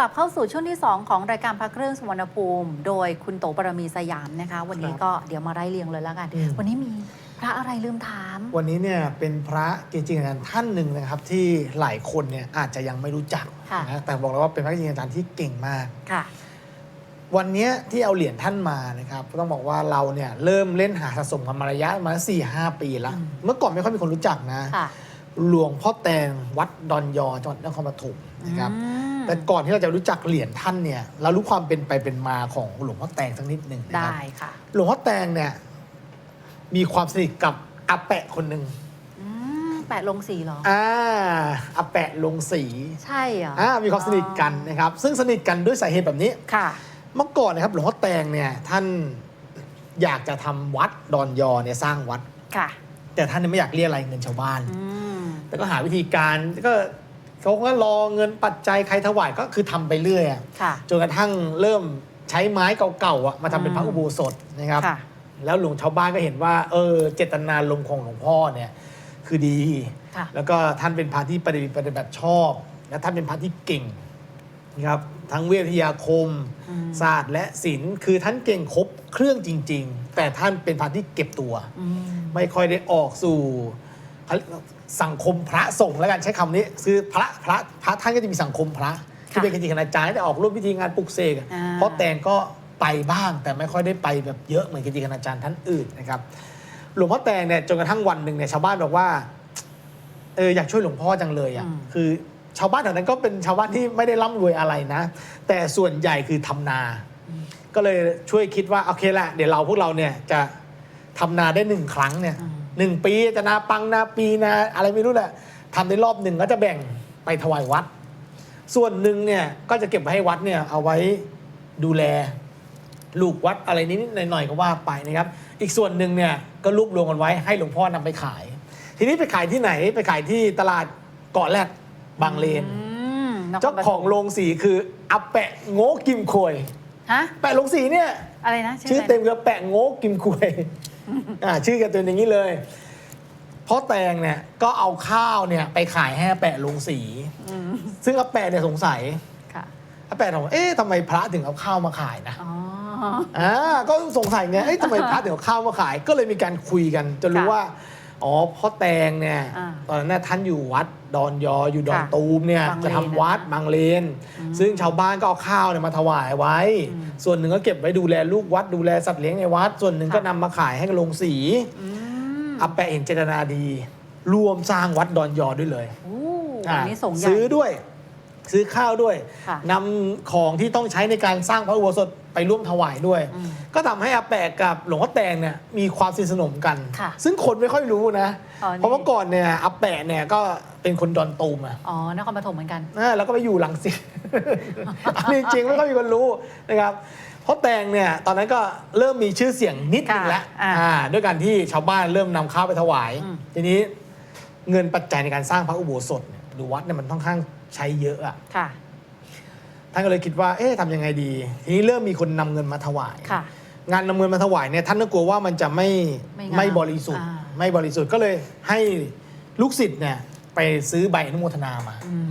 ลับเข้าสู่ช่วงที่ 2 ของรายการพักเครื่องสุวรรณภูมิ โดยคุณโตปรมีสยามนะคะ วันนี้ครับก็เดี๋ยวมาไล่เรียงเลยแล้วกัน อืม วันนี้มีพระอะไรลืมถาม วันนี้เนี่ยเป็นพระเกจิอาจารย์ท่านหนึ่งนะครับที่หลายคนเนี่ยอาจจะยังไม่รู้จักค่ะ นะแต่บอกเลยว่าเป็นพระเกจิอาจารย์ที่เก่งมาก ค่ะ วันเนี้ยที่เอาเหรียญท่านมานะครับก็ต้องบอกว่าเราเนี่ยเริ่มเล่นหาสะสมกันมาระยะมาสี่ห้าปีละอืม เมื่อก่อนไม่ค่อยมีคนรู้จักนะ ค่ะหลวงพ่อแตงวัดดอนยอจังหวัดนครปฐมนะครับ อืม แต่ก่อนที่เราจะรู้จักเหรียญท่านเนี่ยเรารู้ความเป็นไปเป็นมาของหลวงพ่อแตงสักนิดหนึ่งนะครับ ได้ค่ะหลวงพ่อแตงเนี่ยมีความสนิทกับอาแปะคนหนึ่งอืมแปะลงสีเหรอ อ่าอาแปะลงสีใช่เหรออ่ามีความสนิทกันนะครับ ซึ่งสนิทกันด้วยสาเหตุแบบนี้ ค่ะ เมื่อก่อนนะครับหลวงพ่อแตงเนี่ยท่านอยากจะทำวัดดอนยอเนี่ยสร้างวัด ค่ะ แต่ท่านเนี่ยไม่อยากเรียกอะไรเงินชาวบ้าน อืมแต่ก็หาวิธีการก็ เขาก็รอเงินปัจจัยใครถวายก็คือทำไปเรื่อยอะค่ะจนกระทั่งเริ่มใช้ไม้เก่าๆอะมาทำเป็นพระอืมอุโบสถนะครับค่ะแล้วหลวงชาวบ้านก็เห็นว่า เออเจตนาลมณ์ของหลวงพ่อเนี่ยคือดีค่ะแล้วก็ท่านเป็นพระที่ปฏิบัติปฏิบัติชอบ และท่านเป็นพระที่เก่งนะครับทั้งเวทยาคมอืมศาสตร์และศิลป์คือท่านเก่งครบเครื่องจริง ๆ แต่ท่านเป็นพระที่เก็บตัวอืมไม่ค่อยได้ออกสู่ สังคมพระสงฆ์แล้วกันใช้คำนี้ คือพระพระพระท่านก็จะมีสังคมพระที่เป็นกิจคณาจารย์แต่ออกร่วมพิธีงานปลุกเสกอะอ่าเพราะแตงก็ไปบ้างแต่ไม่ค่อยได้ไปแบบเยอะเหมือนกิจคณาจารย์ท่านอื่นนะครับหลวงพ่อแตงเนี่ยจนกระทั่งวันหนึ่งเนี่ยชาวบ้านบอกว่าเอออยากช่วยหลวงพ่อจังเลยอะอืมคือชาวบ้านแถวนั้นก็เป็นชาวบ้านที่ไม่ได้ร่ำรวยอะไรนะ แต่ส่วนใหญ่คือทำนา ก็เลยช่วยคิดว่าโอเคละเดี๋ยวเราพวกเราเนี่ยจะทำนาได้หนึ่งครั้งเนี่ยอืม หนึ่งปีจะนาปังนาปีนาอะไรไม่รู้แหละทำได้รอบหนึ่งก็จะแบ่งไปถวายวัด ส่วนหนึ่งเนี่ยก็จะเก็บไว้ให้วัดเนี่ยเอาไว้ดูแลลูกวัดอะไรนิดๆหน่อยๆก็ว่าไปนะครับ อีกส่วนหนึ่งเนี่ยก็รวบรวมกันไว้ให้หลวงพ่อนำไปขาย ทีนี้ไปขายที่ไหนไปขายที่ตลาดเกาะแรดบางเลนอืมนครปฐมเจ้าของโรงสีคืออาแปะโง่กิมควยฮะแปะโรงสีเนี่ยอะไรนะชื่ออะไรนะเต็มคือแปะโง่กิมควย อ่าชื่อกันตัวอย่างนี้เลยพ่อแตงเนี่ยก็เอาข้าวเนี่ยไปขายให้อาแปะโรงสี อืมซึ่งอาแปะเนี่ยสงสัยค่ะอาแปะถามว่าเอ๊ะทำไมพระถึงเอาข้าวมาขายนะอ๋อ อ่าก็สงสัยไงเอ๊ะทำไมพระถึงเอาข้าวมาขาย ก็เลยมีการคุยกันจนรู้ค่ะว่า อ๋อพ่อแตงเนี่ยอ่าตอนนั้นน่ะท่านอยู่วัดดอนยออยู่ดอนค่ะตูมเนี่ยบางเลนจะทำวัดนะบางเลนอืมซึ่งชาวบ้านก็เอาข้าวเนี่ยมาถวายไว้ อืมส่วนหนึ่งก็เก็บไว้ดูแลลูกวัดดูแลสัตว์เลี้ยงในวัด ส่วนหนึ่งค่ะก็นำมาขายให้กับโรงสีอืมอาแปะเห็นเจตนาดี รวมสร้างวัดดอนยอด้วยเลยโอ้อ่าอันนี้ส่งใหญ่ ซื้อด้วย ซื้อข้าวด้วยค่ะนำของที่ต้องใช้ในการสร้างพระอุโบสถไปร่วมถวายด้วย อืมก็ทำให้อาแปะกับหลวงพ่อแตงเนี่ยมีความสนิทสนมกัน ค่ะซึ่งคนไม่ค่อยรู้นะ อ๋อนี่ เพราะเมื่อก่อนเนี่ยอาแปะเนี่ยก็เป็นคนดอนตูมอะ อ๋อนครปฐมเหมือนกัน อ่าแล้วก็ไปอยู่หลังสิต อันนี้จริงไม่ค่อยมีคนรู้นะครับ เพราะแตงเนี่ยตอนนั้นก็เริ่มมีชื่อเสียงนิดนึงแล้วค่ะอ่าอ่าด้วยการที่ชาวบ้านเริ่มนำข้าวไปถวาย อืม ทีนี้เงินปัจจัยในการสร้างพระอุโบสถเนี่ยหรือวัดเนี่ยมันค่อนข้าง ใช้เยอะอะค่ะ ท่านก็เลยคิดว่า เอ๊ะทำยังไงดี ทีนี้เริ่มมีคนนำเงินมาถวาย ค่ะ งานนำเงินมาถวายเนี่ยท่านก็กลัวว่ามันจะไม่ไม่งามไม่บริสุทธิ์ อ่า ไม่บริสุทธิ์ก็เลยให้ลูกศิษย์เนี่ยไปซื้อใบอนุโมทนามา อืม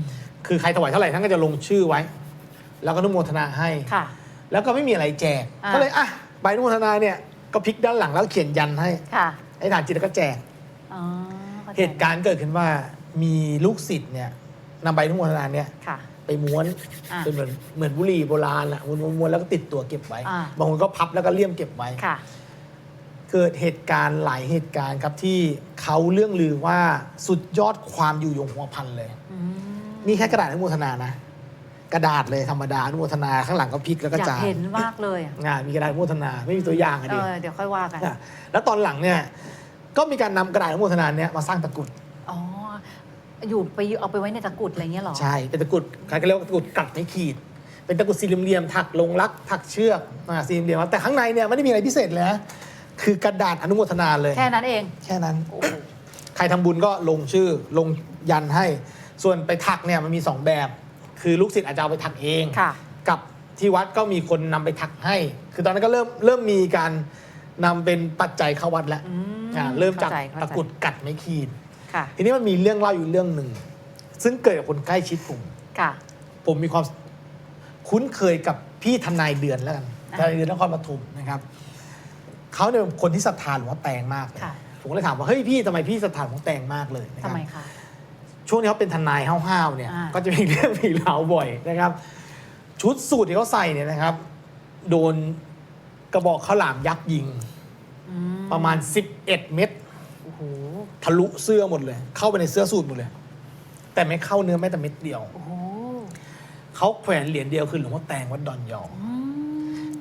คือใครถวายเท่าไหร่ท่านก็จะลงชื่อไว้ แล้วก็อนุโมทนาให้ ค่ะ แล้วก็ไม่มีอะไรแจก อ่า ก็เลยอะใบอนุโมทนาเนี่ยก็พลิกด้านหลังแล้วเขียนยันให้ค่ะไอ้ฐานจิตแล้วก็แจก อ๋อข้ใจเหตุการณ์เกิดขึ้นว่ามีลูกศิษย์เนี่ย นำใบอนุโมทนาเนี่ยค่ะ ไปม้วนอ่าเป็นเหมือนเหมือนบุหรี่โบราณอะม้วนม้วนม้วนแล้วก็ติดตัวเก็บไว้ อ่าบางคนก็พับแล้วก็เลี่ยมเก็บไว้ ค่ะ เกิดเหตุการณ์หลายเหตุการณ์ครับที่เขาเรื่องลือว่าสุดยอดความอยู่ยงหัวพันเลย อืมนี่แค่กระดาษอนุโมทนานะ กระดาษเลยธรรมดาอนุโมทนาข้างหลังก็พลิกแล้วก็อยากจานเห็นมากเลยอะงานมีกระดาษอนุโมทนาไม่มีตัวอย่างอะเอดิอเดี๋ยวค่อยว่ากัน อะแล้วตอนหลังเนี่ยก็มีการนำกระดาษอนุโมทนาเนี่ยมาสร้างตะกรุด อ๋ออยู่ไปเอาไปไว้ในตะกรุดอะไรเงี้ยเหรอ ใช่ เป็นตะกรุดใครก็เรียกว่าตะกรุดกัดไม่ขีด เป็นตะกรุดสี่เหลี่ยมๆถักลงรัก ถักเชือกอ่าสี่เหลี่ยมๆแต่ข้างในเนี่ยไม่ได้มีอะไรพิเศษเลยนะคือกระดาษอนุโมทนาเลย แค่นั้นเอง แค่นั้นโอ้โหใครทำบุญก็ลงชื่อลงยันให้ ส่วนไปถักเนี่ยมันมี 2 แบบ คือลูกศิษย์อาจจะเอาไปถักเอง ค่ะ กับที่วัดก็มีคนนำไปถักให้ คือตอนนั้นก็เริ่มเริ่มมีการนำเป็นปัจจัยเข้าวัดแล้วอืมอ่าเริ่มจากเข้าใจเข้าใจ ตะกรุดกัดไม่ขีด ค่ะ ทีนี้มันมีเรื่องเล่าอยู่เรื่องหนึ่ง ซึ่งเกิดกับคนใกล้ชิดผม ค่ะ ผมมีความคุ้นเคยกับพี่ทนายเดือนแล้วกันอะทนายเดือนนครปฐมนะครับเขาเนี่ยเป็นคนที่ศรัทธาหลวงพ่อแตงมากเลยค่ะ ผมก็เลยถามว่าเฮ้ยพี่ทำไมพี่ศรัทธาหลวงพ่อแตงมากเลยนะคทำรับ ไมคะ ช่วงนี้เขาเป็นทนายห้าวๆเนี่ย อ่า ก็จะมีเรื่องมีราวบ่อยนะครับ ชุดสูทที่เขาใส่เนี่ยนะครับ โดนกระบอกข้าวหลามยักษ์ยิง อืประมาณ 11 เม็ดโอ้โห ทะลุเสื้อหมดเลย เข้าไปในเสื้อสูทหมดเลย แต่ไม่เข้าเนื้อแม้แต่เม็ดเดียว โอ้โหเขาแขวนเหรียญเดียวคือหลวงพ่อแตงวัดดอนยองอืม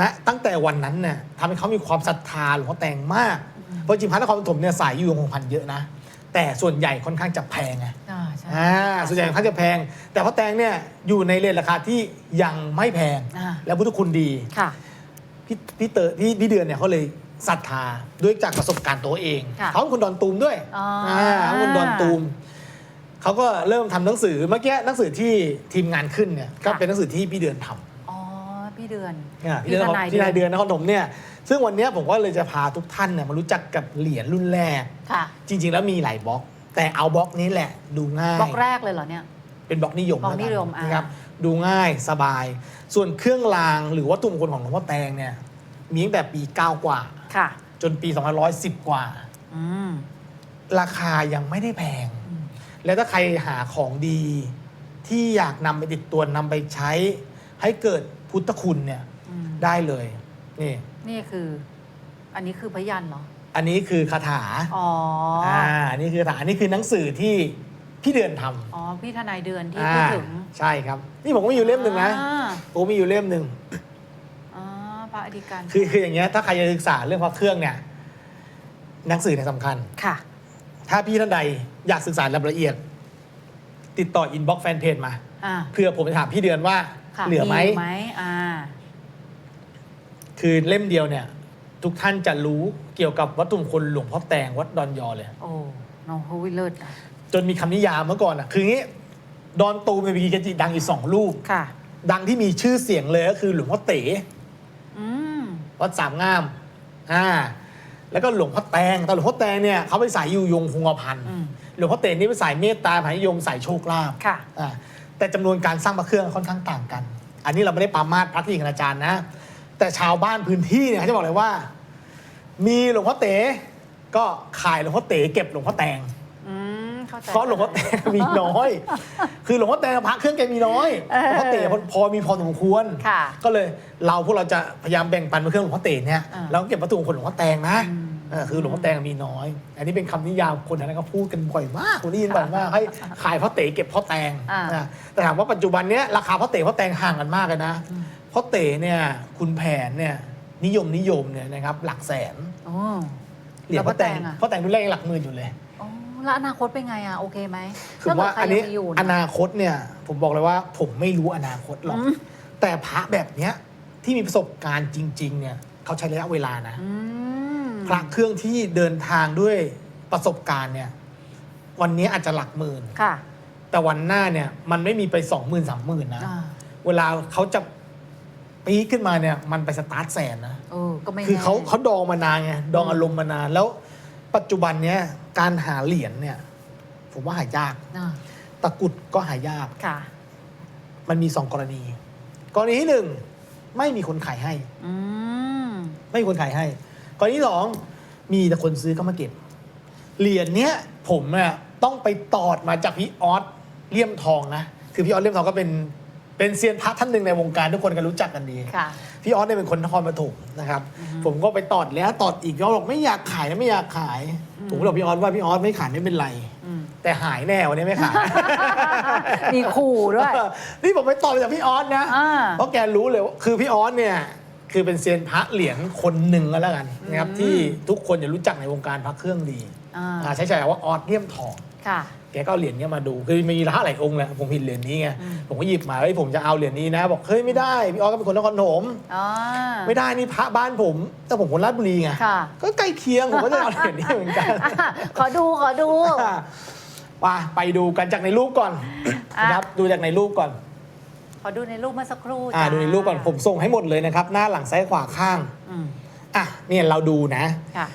นะตั้งแต่วันนั้นเนี่ยทำให้เขามีความศรัทธาหลวงพ่อแตงมาก เพราะจริงพระนครปฐมเนี่ยสายอยู่ยงคงพันเยอะนะ แต่ส่วนใหญ่ค่อนข้างจะแพงไง อ่าใช่อ่าส่วนใหญ่ค่อนข้างจะแพง แต่พ่อแตงเนี่ยอยู่ในเรทราคาที่ยังไม่แพง อ่าและพุทธคุณดี ค่ะ พี่พี่เตอพี่พี่เดือนเนี่ยเขาเลย ศรัทธาด้วยจากประสบการณ์ตัวเองค่ะเขาเป็นคนดอนตูมด้วยอ๋ออ่ เขาเป็นคนดอนตูมเขาก็เริ่มทำหนังสือเมื่อกี้หนังสือที่ทีมงานขึ้นเนี่ยก็เป็นหนังสือที่พี่เดือนทำ อ๋อ พี่เดือนเนี่ยพี่เดือนพี่นายเดือนนครปฐมเนี่ยซึ่งวันเนี้ยผมก็เลยจะพาทุกท่านเนี่ยมารู้จักกับเหรียญรุ่นแรก ค่ะ จริง ๆ แล้วมีหลายบล็อก แต่เอาบล็อกนี้แหละดูง่าย บล็อกแรกเลยเหรอเนี่ย เป็นบล็อกนิยมบล็อกนิยมแล้วกัอ่านนะครับดูง่ายสบาย ส่วนเครื่องรางหรือวัตถุมงคลของหลวงพ่อแตงเนี่ยมีตั้งแต่ปี 9 กว่า ค่ะ จนปี 2110 กว่า อืม ราคายังไม่ได้แพง อืม แล้วถ้าใครหาของดี ที่อยากนำไปติดตัวนำไปใช้ ให้เกิดพุทธคุณเนี่ยอืมได้เลย นี่ นี่คือ อันนี้คือพยันเหรอ อันนี้คือคาถาอ๋อออ่าอันนี้คือคาถาอันนี้คือหนังสือที่พี่เดือนทำอ๋อ พี่ทนายเดือนที่อ่าพูดถึงใช่ครับ นี่ผมก็มีอยู่เล่มหนึ่งนะอ่าผมมีอยู่เล่มหนึ่งอ๋อ พระอธิการ คือคืออย่างเงี้ยถ้าใครจะศึกษาเรื่องพระเครื่องเนี่ยหนังสือเนี่ยสำคัญ ค่ะ ถ้าพี่ท่านใดอยากศึกษารายละเอียด ติดต่ออินบ็อกซ์แฟนเพจมาอ่าเพื่อผมจะถามพี่เดือนว่าค่ะเหลือไหม ไหมอ่า คือเล่มเดียวเนี่ย ทุกท่านจะรู้เกี่ยวกับวัตถุมงคลหลวงพ่อแตงวัดดอนยอเลย โอ้น้องเขาวิเลิศอะจนมีคำนิยามเมื่อก่อนอะ คืองี้ดอนตูมมีกจิดังอีกสองรูป ค่ะ ดังที่มีชื่อเสียงเลยก็คือหลวงพ่อเต๋อืม วัดสามงามอ่าแล้วก็หลวงพ่อแตงแต่หลวงพ่อแตงเนี่ยเขาไปสายอยู่ยงคงกระพันอืมหลวงพ่อเตงนี่เป็นสายเมตตาผายยมสายโชคลาภค่ะอ่าแต่จำนวนการสร้างพระเครื่องค่อนข้างต่างกัน อันนี้เราไม่ได้ปรามาสพระที่อาจารย์นะ แต่ชาวบ้านพื้นที่เนี่ยเขาจะบอกเลยว่า มีหลวงพ่อเต๋ก็ขายหลวงพ่อเต๋เก็บหลวงพ่อแตงอืม เข้าใจ เพราะหลวงพ่อแตงมีน้อย คือหลวงพ่อแตงพระเครื่องแกมีน้อยเออหลวงพ่อเต๋พอมีพอสมควร ค่ะก็เลยเราพวกเราจะพยายามแบ่งปันพระเครื่องหลวงพ่อเต๋เนี่ยอ่า เราก็เก็บวัตถุมงคลหลวงพ่อแตงนะอืมเออคือหลวงพ่อแตงมีน้อย อันนี้เป็นคำนิยามคนแถวนั้นก็พูดกันบ่อยมากคนได้ยินบ่อยมากให้ขายพ่อเต๋เก็บพ่อแตงอ่าอ่าแต่ถามว่าปัจจุบันเนี้ยราคาพ่อเต๋พ่อแตงห่างกันมากเลยนะอืมพ่อเต๋เนี่ยคุณแผนเนี่ยนิยมนิยมเนี่ยนะครับหลักแสนโอ้เหรียญพ่อแตงแล้วพ่อแตงอะ พ่อแตงรุ่นแรกยังหลักหมื่นอยู่เลยอ๋อ แล้วอนาคตเป็นไงอะโอเคไหมคือว่าถ้อันเกินี้ดใครยังมีอยู่อนาคตเนี่ย ผมบอกเลยว่าผมไม่รู้อนาคตหรอก อืม แต่พระแบบเนี้ยที่มีประสบการณ์จริง ๆ เนี่ยเขาใช้ระยะเวลานะ อืมพระเครื่องที่เดินทางด้วยประสบการณ์เนี่ย วันนี้อาจจะหลักหมื่น ค่ะแต่วันหน้าเนี่ยมันไม่มีไปสองหมื่นสามหมื่นนะ อ่าเวลาเขาจะปีดขึ้นมาเนี่ย มันไปสตาร์ทแสนนะ เออก็ไม่คือเขาแน่เขาดองมานานไงดองอารมณ์มานานแล้ว ปัจจุบันเนี้ยการหาเหรียญเนี่ย ผมว่าหายาก อ่าตะกรุดก็หายาก ค่ะ มันมีสองกรณี กรณีที่หนึ่งไม่มีคนขายให้ อืม ไม่มีคนขายให้ กรณีที่สองมีแต่คนซื้อก็มาเก็บ เหรียญเนี้ยผมเนี่ยต้องไปตอดมาจากพี่ออสเลี่ยมทองนะ คือพี่ออสเลี่ยมทองก็เป็นเป็นเซียนพระท่านหนึ่งในวงการทุกคนก็รู้จักกันดี ค่ะ พี่ออสเนี่ยเป็นคนนครปฐมนะครับ ผมก็ไปตอดแล้วตอดอีกเขาบอกไม่อยากขายนะไม่อยากขาย ผมก็บอกพี่ออสว่าพี่ออสไม่ขายไม่เป็นไรอืมแต่หายแน่วันนี้ไม่ขายมีขู่ด้วย นี่ผมไปตอดมาจากพี่ออสนะอ่าเพราะแกรู้เลยว่าคือพี่ออสเนี่ยคือเป็นเซียนพระเหรียญคนหนึ่งก็แล้วกันนะครับอืมที่ทุกคนจะรู้จักในวงการพระเครื่องดีอ่าอ่าใช้ฉายาว่าออสเลี่ยมทองค่ะ แกก็เอาเหรียญเนี้ยมาดูคือมีพระหลายองค์แหละผมเห็นเหรียญนี้ไงอืมผมก็หยิบมาเฮ้ยผมจะเอาเหรียญนี้นะ บอกเฮ้ยไม่ได้พี่ออสก็เป็นคนนครปฐมอ๋อ ไม่ได้นี่พระบ้านผม แต่ผมคนราชบุรีไงค่ะ ก็ใกล้เคียงผมก็จะเอาเหรียญนี้เหมือนกัน อะขอดูขอดูไปไปดูกันจากในรูปก่อนอะ นะครับดูจากในรูปก่อน ขอดูในรูปเมื่อสักครู่อ่าจ้าดูในรูปก่อนผมส่งให้หมดเลยนะครับ หน้าหลังซ้ายขวาข้างอืมอะเนี่ยเราดูนะ ค่ะ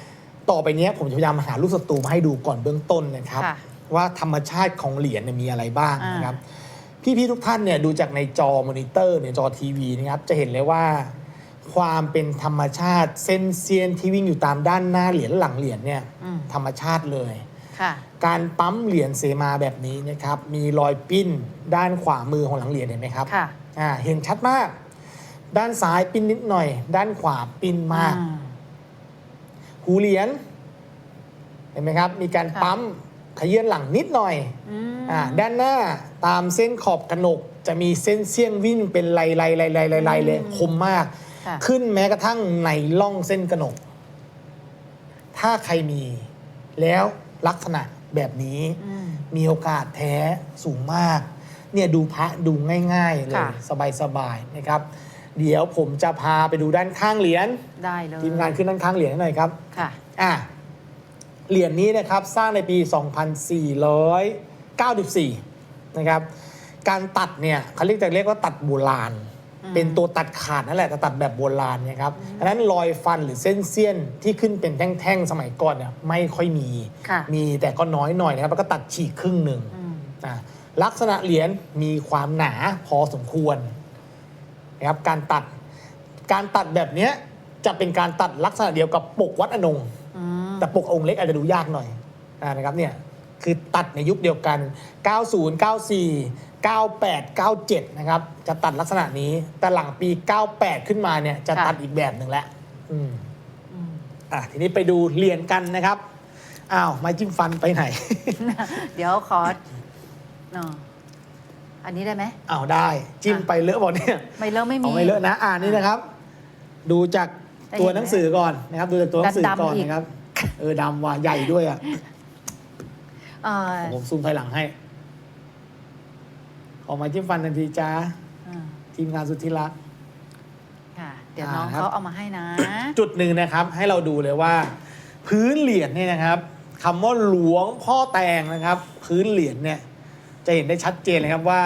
ต่อไปเนี้ยผมจะพยายามหารูปศัตรูมาให้ดูก่อนเบื้องต้นนะครับ ค่ะ ว่าธรรมชาติของเหรียญเนี่ยมีอะไรบ้างอ่านนะครับ พี่ๆทุกท่านเนี่ยดูจากในจอมอนิเตอร์เนี่ยจอทีวีนะครับจะเห็นเลยว่า ความเป็นธรรมชาติเส้นเซียนที่วิ่งอยู่ตามด้านหน้าเหรียญหลังเหรียญเนี่ยอืมธรรมชาติเลยค่ะการปั๊มเหรียญเสมาแบบนี้นะครับมีรอยปิ้นด้านขวามือของหลังเหรียญเห็นไหมครับค่ะอ่าเห็นชัดมาก ด้านซ้ายปิ้นนิดหน่อย ด้านขวาปิ้นมากอืหูเหรียญเห็นไหมครับ มีการค่ะปั๊ม ขยื่นหลังนิดหน่อยอืมอ่าด้านหน้าตามเส้นขอบกระหนก จะมีเส้นเสี้ยนวิ่งเป็นลายลายลายลายลายลายเลยคมมากค่ะขึ้นแม้กระทั่งในล่องเส้นกระหนก ถ้าใครมีแล้วลักษณะแบบนี้อืมมีโอกาสแท้สูงมาก เนี่ยดูพระดูง่าย ๆ เลยค่ะสบายๆนะครับ เดี๋ยวผมจะพาไปดูด้านข้างเหรียญได้เลยทีมงานขึ้นด้านข้างเหรียญให้หน่อยครับ ค่ะ อะ เหรียญนี้นะครับสร้างในปี 2494 นะครับ การตัดเนี่ยเขาเรียกจะเรียกว่าตัดโบราณอืมเป็นตัวตัดขาดนั่นแหละแต่ตัดแบบโบราณนะครับดังนั้นรอยฟันหรือเส้นเสี้ยนที่ขึ้นเป็นแท่งๆ สมัยก่อนเนี่ยไม่ค่อยมี ค่ะมีแต่ก็น้อยหน่อยนะครับแล้วก็ตัดฉีกครึ่งหนึ่งอืม อะลักษณะเหรียญมีความหนาพอสมควรนะครับการตัดการตัดแบบเนี้ยจะเป็นการตัดลักษณะเดียวกับปกวัดอนงอืม แต่ปกองค์เล็กอาจจะดูยากหน่อยอ่านะครับเนี่ยคือตัดในยุคเดียวกัน 90 94 98 97 นะครับ จะตัดลักษณะนี้ แต่หลังปี 98 ขึ้นมาเนี่ยจะค่ะตัดอีกแบบหนึ่งแล้วอืมอืมอะทีนี้ไปดูเหรียญกันนะครับ อ้าวไม้จิ้มฟันไปไหน เดี๋ยวขออ๋ออันนี้ได้ไหมอ้าวได้ จิ้มไปเลอะบอกเนี่ย ไม่เลอะไม่มีเอาไม่เลอะนะ อ่านี่นะครับ ดูจากได้ ตัวเห็นไหมหนังสือก่อนนะครับดูจากตัวหนังสือดำๆก่อนอีกนะครับเออดำว่ะใหญ่ด้วยอะเอ่อผมซูมภายหลังให้ ออกมาจิ้มฟันทันทีจ้าอ่าทีมงานสุดที่รักค่ะเดี๋ยวอ่าน้องครับเขาเอามาให้นะ จุดหนึ่งนะครับ ให้เราดูเลยว่า พื้นเหรียญเนี่ยนะครับคำว่าหลวงพ่อแตงนะครับ พื้นเหรียญเนี่ย จะเห็นได้ชัดเจนเลยครับว่า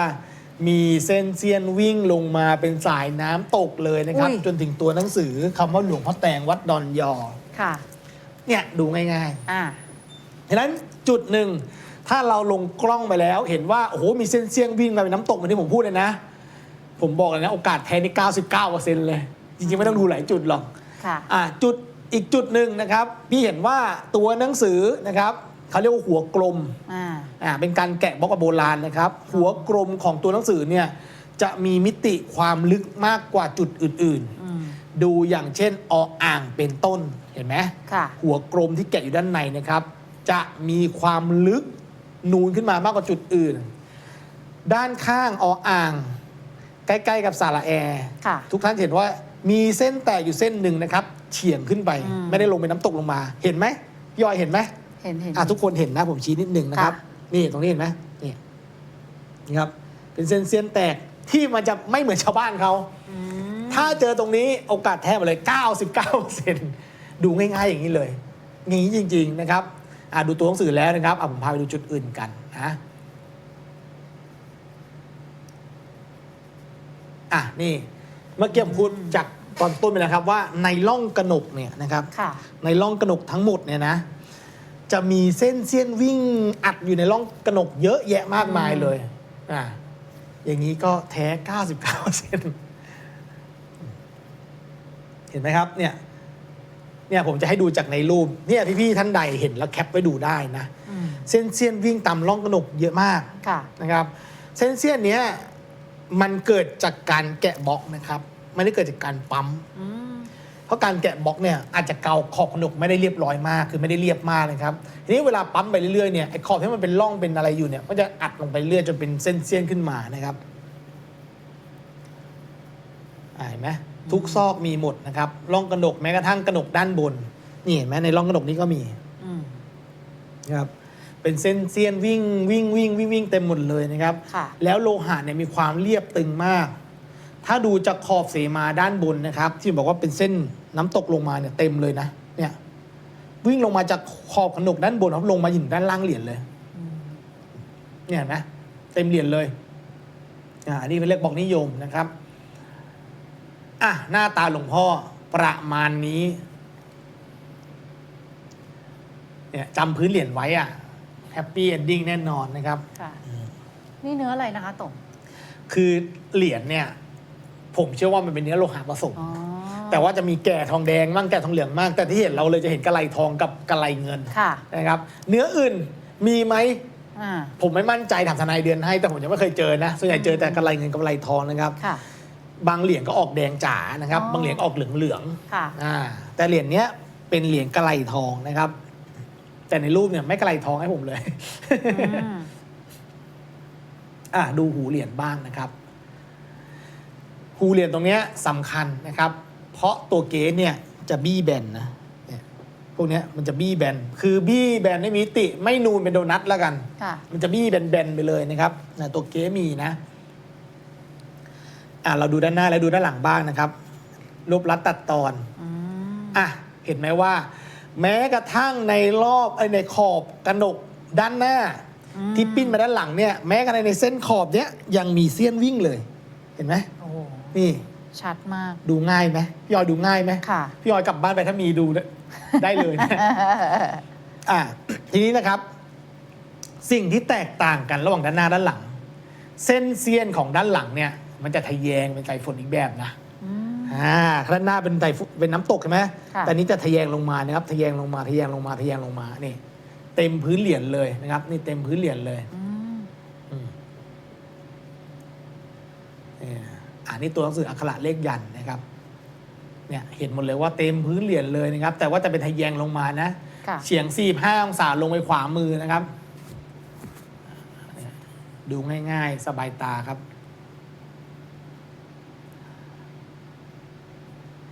มีเส้นเซียนวิ่งลงมาเป็นสายน้ำตกเลยนะครับ อุ้ย จนถึงตัวหนังสือคำว่าหลวงพ่อแตงวัดดอนยอ ค่ะ เนี่ยดูง่ายๆอ่าฉะนั้นจุดหนึ่ง ถ้าเราลงกล้องไปแล้ว เห็นว่า โอ้โห มีเส้นเสี้ยงวิ่งมาเป็นน้ำตกเหมือนที่ผมพูดเลยนะ ผมบอกเลยนะ โอกาสแท้นี่99%เลย จริง ๆ ไม่ต้องดูหลายจุดหรอก ค่ะ อะจุดอีกจุดหนึ่งนะครับ พี่เห็นว่าตัวหนังสือนะครับ เขาเรียกว่าหัวกลมอ่าอ่าเป็นการแกะบล็อกแบบโบราณนะครับ หัวกลมของตัวหนังสือเนี่ยจะมีมิติความลึกมากกว่าจุดอื่นอืม ๆ ดูอย่างเช่นออ่างเป็นต้นเห็นไหมค่ะ หัวกลมที่แกะอยู่ด้านในนะครับ จะมีความลึกนูนขึ้นมามากกว่าจุดอื่น ด้านข้างออ่าง ใกล้ๆกับสาระแอร์ค่ะ ทุกท่านเห็นว่ามีเส้นแตกอยู่เส้นหนึ่งนะครับ เฉียงขึ้นไป อืม ไม่ได้ลงเป็นน้ำตกลงมา เห็นไหมพี่ยอยเห็นไหม เห็นเห็น อะทุกคนเห็นนะผมชี้นิดหนึ่งนะครับค่ะนี่ตรงนี้เห็นไหมนี่นี่ครับ เป็นเส้นเส้นแตกที่มันจะไม่เหมือนชาวบ้านเขาอืมถ้าเจอตรงนี้โอกาสแท้หมดเลย 99%ดูง่ายๆอย่างนี้เลยงี้จริง ๆนะครับอะดูตัวหนังสือแล้วนะครับอะผมพาไปดูจุดอื่นกันนะอะนี่เมื่อกี้ผมพูดจากตอนต้นไปแล้วครับว่าในร่องกระหนกเนี่ยนะครับค่ะในร่องกระหนกทั้งหมดเนี่ยนะ จะมีเส้นเสี้ยนวิ่งอัดอยู่ในร่องกระหนกเยอะแยะมากมายเลย อ่า อย่างนี้ก็แท้ 99%เห็นไหมครับ เนี่ย เนี่ยผมจะให้ดูจากในรูป เนี่ยพี่ๆท่านใดเห็นแล้วแคปไว้ดูได้นะอืมเส้นเสี้ยนวิ่งตามร่องกระหนกเยอะมากค่ะ นะครับ เส้นเสี้ยนเนี้ยมันเกิดจากการแกะบล็อกนะครับ ไม่ได้เกิดจากการปั๊ม อืมเพ ราะการแกะบล็อกเนี่ยอาจจะเกาขอบขนกไม่ได้เรียบร้อยมาก คือไม่ได้เรียบมากนะครับทีนี้เวลาปั๊มไปเรื่อยๆเนี่ยไอ้ขอบที่มันเป็นร่องเป็นอะไรอยู่เนี่ยก็จะอัดลงไปเรื่อยจนเป็นเส้นเสี้ยนขึ้นมานะครับอ่าเห็นไหมทุกซอกมีหมดนะครับร่องกระหนกแม้กระทั่งกระหนกด้านบนนี่เห็นไหมในร่องกระหนกนี้ก็มีอืมนะครับเป็นเส้นเสี้ยนวิ่งวิ่งวิ่งวิ่งวิ่งเต็มหมดเลยนะครับค่ะแล้วโลหะเนี่ยมีความเรียบตึงมาก ถ้าดูจากขอบเสมาด้านบนนะครับ ที่บอกว่าเป็นเส้น น้ำตกลงมาเนี่ยเต็มเลยนะเนี่ยวิ่งลงมาจากขอบขนกด้านบนครับลงมาอยู่ด้านล่างเหรียญเลยอืมเนี่ยเห็นไหมเต็มเหรียญเลยอ่าอันนี้เป็นเลขบอกนิยมนะครับอะหน้าตาหลวงพ่อประมาณนี้เนี่ยจำพื้นเหรียญไว้อะแฮปปี้เอนดิ้งแน่นอนนะครับค่ะนี่เนื้ออะไรนะคะตงคือเหรียญเนี่ย ผมเชื่อว่ามันเป็นเนื้อโลหะผสมอ๋อ แต่ว่าจะมีแก่ทองแดงมั่งแก่ทองเหลืองมั่งแต่ที่เห็นเราเลยจะเห็นกระไลทองกับกระไลเงินค่ะนะครับ เนื้ออื่นมีไหมอ่าผมไม่มั่นใจถามทนายเดือนให้ แต่ผมยังไม่เคยเจอนะส่วนใหญ่เจอแต่กระไลเงินกับกระไลทองนะครับ ค่ะ บางเหรียญก็ออกแดงจ๋านะครับ อ๋อ บางเหรียญออกเหลืองเหลืองๆค่ะ อ่าแต่เหรียญเนี้ยเป็นเหรียญกระไลทองนะครับ แต่ในรูปเนี่ยไม่กระไลทองให้ผมเลย อืม อะดูหูเหรียญบ้างนะครับ หูเหรียญตรงเนี้ยสำคัญนะครับ เพราะตัวเกสเนี่ยจะบี้แบนนะเนี่ยพวกเนี้ยมันจะบี้แบน คือบี้แบนไม่มีมิติ ไม่นูนเป็นโดนัทแล้วกัน ค่ะมันจะบี้แบนๆไปเลยนะครับนะตัวเก๊มีนะ อะเราดูด้านหน้าแล้วดูด้านหลังบ้างนะครับรูปลัดตัดตอน อืมอะ เห็นไหมว่า แม้กระทั่งในรอบไอ้ในขอบกระหนกด้านหน้า ที่ปิ้นมาด้านหลังเนี่ย แม้กระทั่งในเส้นขอบเนี้ยยังมีเสี้ยนวิ่งเลย เห็นไหมโอ้โหนี่ ชัดมาก ดูง่ายไหมพี่ออยดูง่ายไหมค่ะ พี่ออยกลับบ้านไปถ้ามีดูได้เลยนะ อะทีนี้นะครับ สิ่งที่แตกต่างกันระหว่างด้านหน้าด้านหลัง เส้นเซียนของด้านหลังเนี่ย มันจะทะแยงเป็นไตรฝนอีกแบบนะอืมอ่าด้านหน้าเป็นไตรฝนเป็นน้ำตกใช่ไหมค่ะ แต่นี้จะทะแยงลงมานะครับทะแยงลงมาทะแยงลงมาทะแยงลงมานี่ เต็มพื้นเหรียญเลยนะครับ นี่เต็มพื้นเหรียญเลย อืมอืมเนี่ยอ่านี่ตัวหนังสืออักขระเลขยันต์นะครับเนี่ยเห็นหมดเลยว่าเต็มพื้นเหรียญเลยนะครับ แต่ว่าจะเป็นทะแยงลงมานะค่ะ เฉียง 45 องศาลงไปขวามือนะครับเนี่ยดูง่ายๆ สบายตาครับ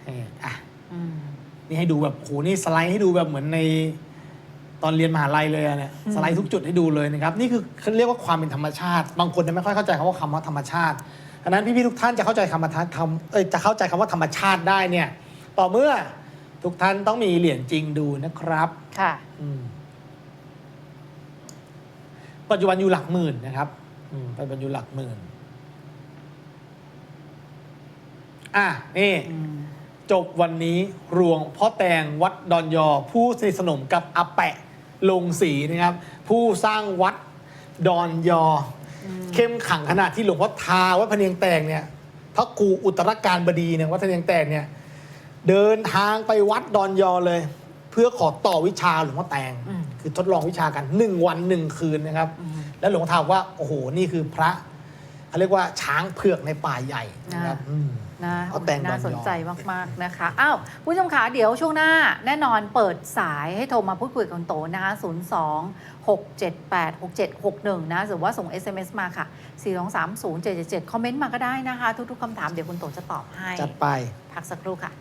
เอ่ออะ อืม นี่ให้ดูแบบโหนี่สไลด์ให้ดูแบบเหมือนในตอนเรียนมหาลัยเลยอะเนี่ยสไลด์ทุกจุดให้ดูเลยนะครับ นี่คือเขาเรียกว่าความเป็นธรรมชาติ บางคนจะไม่ค่อยเข้าใจคำว่าคำว่าธรรมชาติ ดังนั้นพี่ๆทุกท่านจะเข้าใจคำว่าคำเอ้ยจะเข้าใจคำว่าธรรมชาติได้เนี่ย ต่อเมื่อทุกท่านต้องมีเหรียญจริงดูนะครับ ค่ะอืมปัจจุบันอยู่หลักหมื่นนะครับอืมปัจจุบันอยู่หลักหมื่น อะนี่อืมจบวันนี้รวงพ่อแตงวัดดอนยอ ผู้สนิทสนมกับอาแปะลงสีนะครับ ผู้สร้างวัดดอนยออ เข้มขังขนาดที่หลวงพ่อทาวัดพะเนียงแตงเนี่ยพระครูอุตรการบดีเนี่ยวัดพะเนียงแตงเนี่ยเดินทางไปวัดดอนยอเลย เพื่อขอต่อวิชาหลวงพ่อแตงอืมคือทดลองวิชากันหนึ่งวันหนึ่งคืนนะครับอืมแล้วหลวงพ่อทาบอกว่าโอ้โหนี่คือพระ เขาเรียกว่าช้างเผือกในป่าใหญ่นะครับอ่าอืม นะเอาแต่งน่าดอนยอ สนใจมาก ๆ นะคะอ้าวคุณผู้ชมคะเดี๋ยวช่วงหน้าแน่นอนเปิดสายให้โทรมาพูดคุยกับคุณโตนะคะ02 678 6761 นะหรือว่าส่ง SMS มาค่ะ 423 0777 คอมเมนต์มาก็ได้นะคะ ทุก ๆคำถามเดี๋ยวคุณโตจะตอบให้ จัดไป พักสักครู่ค่ะ